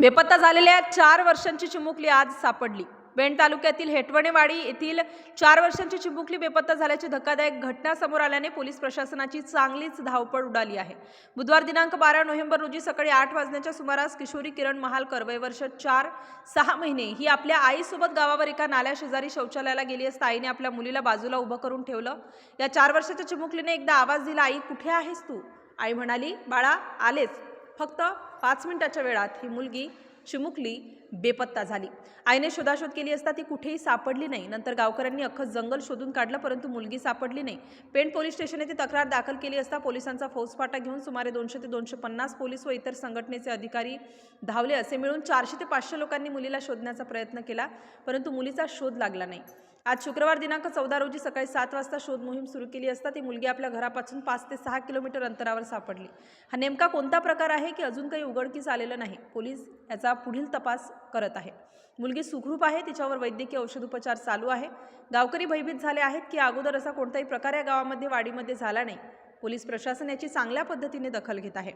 बेपत्ता झालेल्या चार वर्षांची चिमुकली आज सापडली. बेंड तालुक्यातील हेटवणेवाडी येथील चार वर्षांची चिमुकली बेपत्ता झाल्याची धक्कादायक घटना समोर आल्याने पोलीस प्रशासनाची चांगलीच धावपळ उडाली आहे. बुधवार दिनांक बारा नोव्हेंबर रोजी सकाळी आठ वाजण्याच्या सुमारास किशोरी किरण महालकर वयवर्ष चार सहा महिने ही आपल्या आईसोबत गावावर एका नाल्या शेजारी शौचालयाला गेली असता आईने आपल्या मुलीला बाजूला उभं करून ठेवलं. या चार वर्षाच्या चिमुकलीने एकदा आवाज दिला आई कुठे आहेस तू? आई म्हणाली बाळा आलेच. फक्त पाच मिनिटाच्या वेळात ही मुलगी चिमुकली बेपत्ता झाली. आईने शोधाशोध केली असता ती कुठेही सापडली नाही. नंतर गावकऱ्यांनी अख्खं जंगल शोधून काढलं परंतु मुलगी सापडली नाही. पेण पोलीस स्टेशन येथे तक्रार दाखल केली असता पोलिसांचा फौजफाटा घेऊन सुमारे दोनशे ते दोनशे पन्नास पोलीस व इतर संघटनेचे अधिकारी धावले असे मिळून चारशे ते पाचशे लोकांनी मुलीला शोधण्याचा प्रयत्न केला परंतु मुलीचा शोध लागला नाही. आज शुक्रवार दिनांक चौदा रोजी सकाळी सात वाजता शोध मोहीम सुरू केली असता ती मुलगी आपल्या घरापासून पाच ते सहा किलोमीटर अंतरावर सापडली. हा नेमका कोणता प्रकार आहे की अजून काही उघडकीस आलेलं नाही? पोलीस याचा पुढील तपास करत आहे. मुलगी सुखरूप आहे तिच्यावर वैद्यकीय औषधोपचार चालू आहे. गावकरी भयभीत झाले आहेत की अगोदर असा कोणताही प्रकार या गावामध्ये वाडीमध्ये झाला नाही. पोलीस प्रशासन याची चांगल्या पद्धतीने दखल घेत आहे.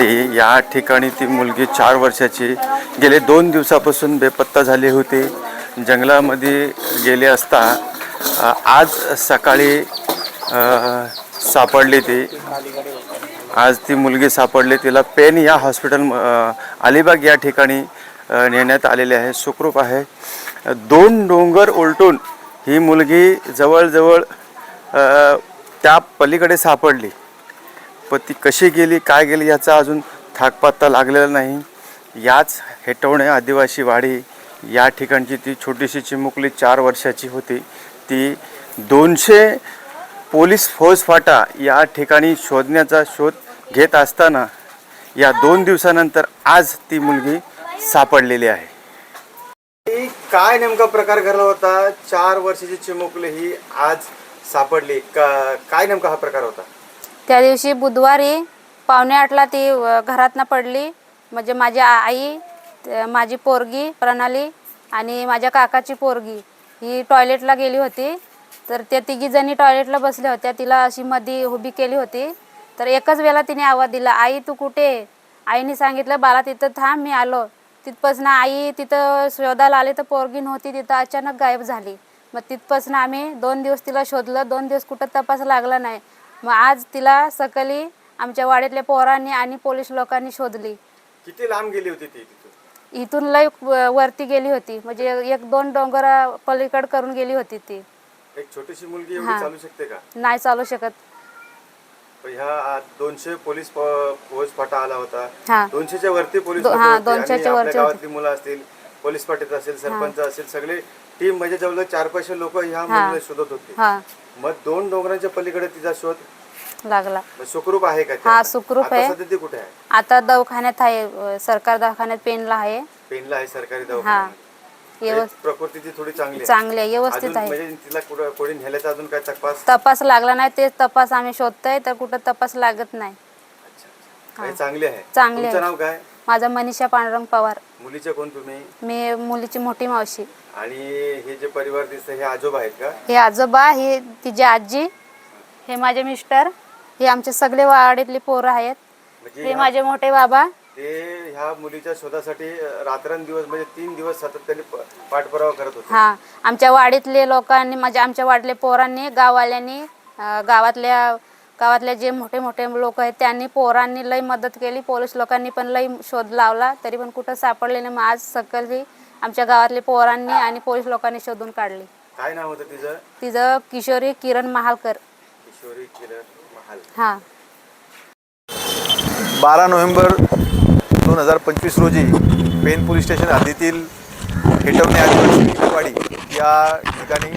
वाडी या ठिकाणी ती मुलगी चार वर्षाची गेले दोन दिवसापासून बेपत्ता झाली होती. जंगलामध्ये गेले असता आज सकाळी सापडली ती. आज ती मुलगी सापडली. तिला पेन या हॉस्पिटल अलिबाग या ठिकाणी नेण्यात आलेले आहे. सुखरूप आहे. दोन डोंगर उलटून ही मुलगी जवळजवळ त्या पलीकडे सापडली. पण ती कशी गेली काय गेली याचा अजून थाकपत्ता लागलेला नाही. याच हेटवणे आदिवासी वाडी या ठिकाणची ती छोटीशी चिमुकली चार वर्षाची होती. ती दोनशे पोलीस फौजफाटा या ठिकाणी शोधण्याचा शोध घेत असताना या दोन दिवसानंतर आज ती मुलगी सापडलेली आहे. काय नेमका प्रकार घडला होता? चार वर्षाची चिमुकली ही आज सापडली. का काय नेमका हा प्रकार होता? त्या दिवशी बुधवारी पावणे आठला ती घरातनं पडली. म्हणजे माझी आई माझी पोरगी प्रणाली आणि माझ्या काकाची पोरगी ही टॉयलेटला गेली होती. तर त्या तिघीजणी टॉयलेटला बसल्या होत्या. तिला अशी मध्ये उभी केली होती. तर एकच वेळा तिने आवाज दिला आई तू कुठे आहे?" आईने सांगितलं बाला तिथं थांब मी आलो. तिथपासून आई तिथं शोधायला आली तर पोरगी नव्हती. तिथं अचानक गायब झाली. मग तिथपासनं आम्ही दोन दिवस तिला शोधलं. दोन दिवस कुठं तपास लागला नाही. मग आज तिला सकाळी आमच्या वाड्यातल्या पोरांनी आणि पोलीस लोकांनी शोधली. किती लांब गेली होती ती तिथून? इथून लय वरती गेली होती. म्हणजे एक दोन डोंगर पलीकड करून गेली होती ती. एक छोटीशी मुलगी एवढी हा. चालू शकते का? नाही चालू शकत. पण ह्या आ- दोनशे पोलीस प- फाटा आला होता. हा. दोनशेच्या वरती पोलीस दो- फाटे होते. आणि दोनशेच्या आपल्या वरती गावातली मुलं असतील पोलीस पाटील असेल सरपंच असेल सगळे टीम म्हणजे जवळ चार पाचशे लोक ह्या मुलीला शोधत होते. हा. मग दोन डोंगरांच्या पलीकडे तिचा शोध? लागला. मग सुखरूप आहे का ती हा, आता? सुखरूप आता आहे. सध्या ती कुठे आहे? आता दवाखान्यात आहे अ, सरकार दवाखान्यात पेनला आहे. पेनला आहे सरकारी हा. दवाखान्यात. व्यवस्थित प्रकृती ती थोडी चांगली आहे. चांगली व्यवस्थित अजून आहे. म्हणजे तिला कुठं कोणी नेल्याचा अजून काय तपास? तपास लागला नाही तेच तपास आम्ही शोधतोय तर कुठं तपास लागत नाही. नाही, चांगली आहे. चांगली तुमचं आहे. नाव काय? माझा मनीषा पांडुरंग पवार. मुलीचे कोण तुम्ही? मी मुलीची मोठी मावशी. आणि हे जे परिवार दिसतं हे आजोबा आहेत का? हे आजोबा हे तिची आजी हे माझे मिस्टर हे आमचे सगळे वाडीतले पोरं आहेत. म्हणजे हे ह्या- माझे मोठे बाबा. ते ह्या मुलीच्या शोधासाठी रात्रंदिवस म्हणजे तीन दिवस सातत्याने प- पाठपुरावा करत होते. हा आमच्या वाडीतले लोकांनी म्हणजे आमच्या वाडीतले पोरांनी गाववाल्यांनी अं, गावातल्या गावातले जे मोठे मोठे लोक आहेत त्यांनी पोरांनी लई मदत केली. पोलीस लोकांनी पण लई शोध लावला. तरी पण कुठं सापडले नाही. मग आज सकाळी आमच्या गावातले पोरांनी आणि पोलीस लोकांनी शोधून काढली. काय नाव होतं तिचं? तिचं किशोरी किरण महालकर. किशोरी किरण महाल हा. बारा नोव्हेंबर दोन हजार पंचवीस रोजी पेन पोलीस स्टेशन हद्दीतील हेटवणे आदिवासी वाडी या ठिकाणी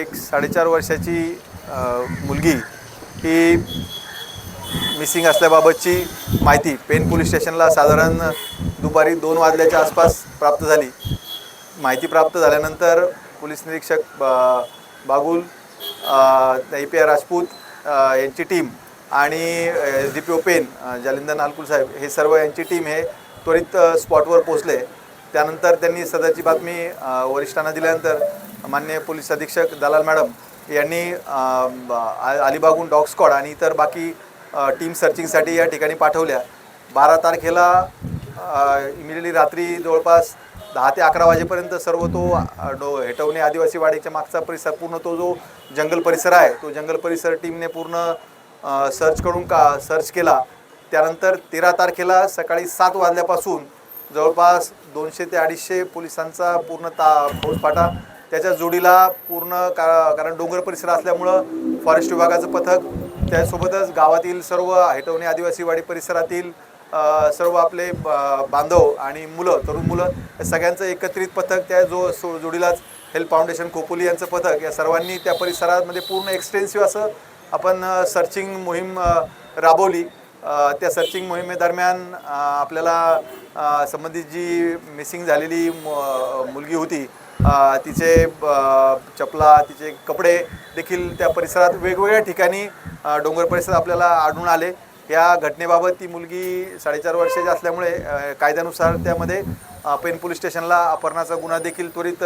एक साडेचार वर्षाची अ, मुलगी ही मिसिंग असल्याबाबतची माहिती पेन पोलीस स्टेशनला साधारण दुपारी दोन वाजल्याच्या आसपास प्राप्त झाली. माहिती प्राप्त झाल्यानंतर पोलीस निरीक्षक Bagul A P R Rajput यांची टीम आणि S D P O Pen Jalinder Nalkul साहेब हे सर्व यांची टीम हे त्वरित स्पॉटवर पोहोचले. त्यानंतर त्यांनी सदरची बातमी वरिष्ठांना दिल्यानंतर मान्य पोलीस अधीक्षक दलाल मॅडम यांनी ब- आ- अलिबागहून डॉग स्क्वॉड आणि इतर बाकी टीम सर्चिंगसाठी या ठिकाणी पाठवल्या. बारा तारखेला इमिडिएटली रात्री जवळपास दहा ते अकरा वाजेपर्यंत सर्व तो डो हेटवणे आदिवासी वाडीच्या मागचा परिसर पूर्ण तो जो जंगल परिसर आहे तो जंगल परिसर टीमने पूर्ण सर्च करून का सर्च केला. त्यानंतर तेरा तारखेला सकाळी सात वाजल्यापासून जवळपास दोनशे ते अडीचशे पोलिसांचा पूर्ण ता फौजफाटा त्याच्या जोडीला पूर्ण का कारण डोंगर परिसर असल्यामुळं फॉरेस्ट विभागाचं पथक त्यासोबतच गावातील सर्व हेटवणे आदिवासी वाडी परिसरातील सर्व आपले ब- बांधव आणि मुलं तरुण मुलं सगळ्यांचं एकत्रित पथक त्या जो सो जोडीलाच हेल्प फाउंडेशन खोपोली यांचं पथक या सर्वांनी त्या परिसरामध्ये पूर्ण एक्सटेन्सिव्ह असं आपण सर्चिंग मोहीम राबवली. त्या सर्चिंग मोहिमेदरम्यान आपल्याला संबंधित जी मिसिंग झालेली मुलगी होती तिचे चपला तिचे कपडे देखील त्या परिसरात वेगवेगळ्या ठिकाणी डोंगर परिसरात आपल्याला आढळून आले. या घटनेबाबत ती मुलगी साडेचार वर्षाची असल्यामुळे कायद्यानुसार त्यामध्ये पेन पोलीस स्टेशनला अपहरणाचा गुन्हा देखील त्वरित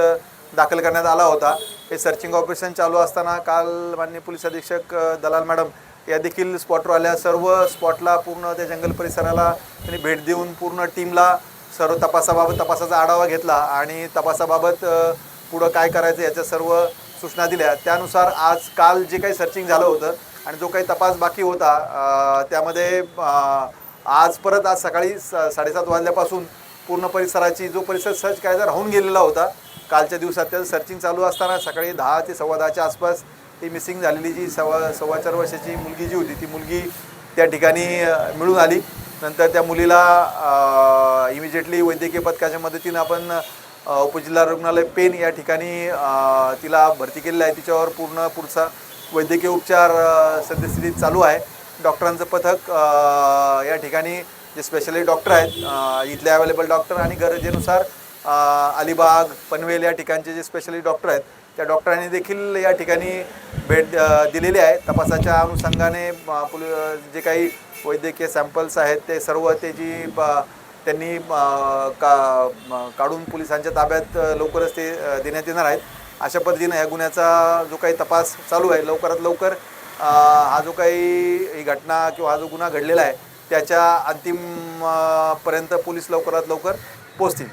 दाखल करण्यात आला होता. हे सर्चिंग ऑपरेशन चालू असताना काल मान्य पोलीस अधीक्षक दलाल मॅडम या देखील स्पॉटवर आल्या सर्व स्पॉटला पूर्ण त्या जंगल परिसराला त्यांनी भेट देऊन पूर्ण टीमला सर्व तपासाबाबत तपासाचा आढावा घेतला आणि तपासाबाबत पुढं काय करायचं याच्या सर्व सूचना दिल्या. त्यानुसार आज काल जे काही सर्चिंग झालं होतं आणि जो काही तपास बाकी होता त्यामध्ये आज परत आज सकाळी सा साडेसात वाजल्यापासून पूर्ण परिसराची जो परिसर सर्च करायचा राहून गेलेला होता. कालच्या दिवसात त्याचं सर्चिंग चालू असताना सकाळी दहा ते सव्वा दहाच्या आसपास ती मिसिंग झालेली जी सव्वा सव्वा चार वर्षाची मुलगी जी होती ती मुलगी त्या ठिकाणी मिळून आली. नंतर त्या मुलीला इमिजिएटली वैद्यकीय पथकाच्या मदतीनं आपण उपजिल्हा रुग्णालय पेन या ठिकाणी तिला भरती केलेलं आहे. तिच्यावर पूर्ण पुढचा वैद्यकीय उपचार सद्यस्थितीत चालू आहे. डॉक्टरांचं पथक या ठिकाणी जे स्पेशलिस्ट डॉक्टर आहेत इथले अवेलेबल डॉक्टर आणि गरजेनुसार अलिबाग पनवेल या ठिकाणचे जे स्पेशलिस्ट डॉक्टर आहेत त्या डॉक्टरांनी देखील या ठिकाणी भेट दिलेली आहे. तपासाच्या अनुषंगाने अ, जे काही वैद्यकीय सॅम्पल्स आहेत ते सर्व त्याची ब- त्यांनी का काढून पोलिसांच्या ताब्यात लवकरच ते देण्यात येणार आहेत. अशा पद्धतीनं या गुन्ह्याचा जो काही तपास चालू आहे लवकरात लवकर हा जो काही ही घटना किंवा हा जो गुन्हा घडलेला आहे त्याच्या अंतिम पर्यंत पोलीस लवकरात लवकर पोचतील